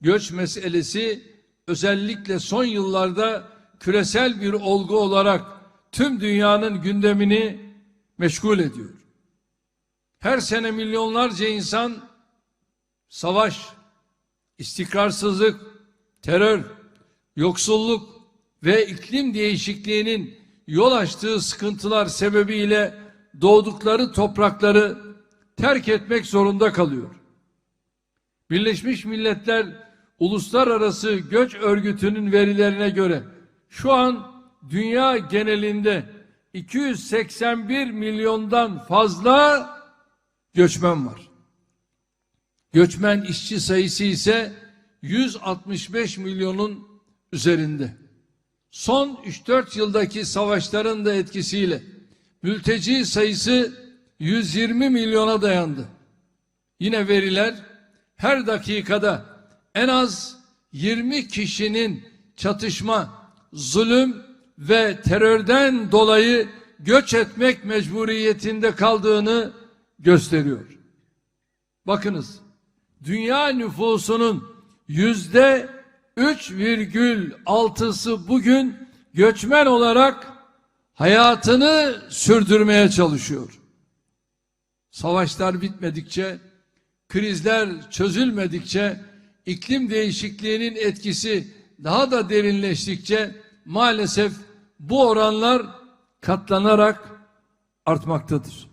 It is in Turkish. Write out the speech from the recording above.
Göç meselesi özellikle son yıllarda küresel bir olgu olarak tüm dünyanın gündemini meşgul ediyor. Her sene milyonlarca insan savaş, istikrarsızlık, terör, yoksulluk ve iklim değişikliğinin yol açtığı sıkıntılar sebebiyle doğdukları toprakları terk etmek zorunda kalıyor. Birleşmiş Milletler Uluslararası Göç Örgütü'nün verilerine göre şu an dünya genelinde 281 milyondan fazla göçmen var. Göçmen işçi sayısı ise 165 milyonun üzerinde. Son 3-4 yıldaki savaşların da etkisiyle mülteci sayısı 120 milyona dayandı. Yine veriler her dakikada en az 20 kişinin çatışma, zulüm ve terörden dolayı göç etmek mecburiyetinde kaldığını gösteriyor. Bakınız, dünya nüfusunun yüzde 3,6'sı bugün göçmen olarak hayatını sürdürmeye çalışıyor. Savaşlar bitmedikçe, krizler çözülmedikçe, iklim değişikliğinin etkisi daha da derinleştikçe maalesef bu oranlar katlanarak artmaktadır.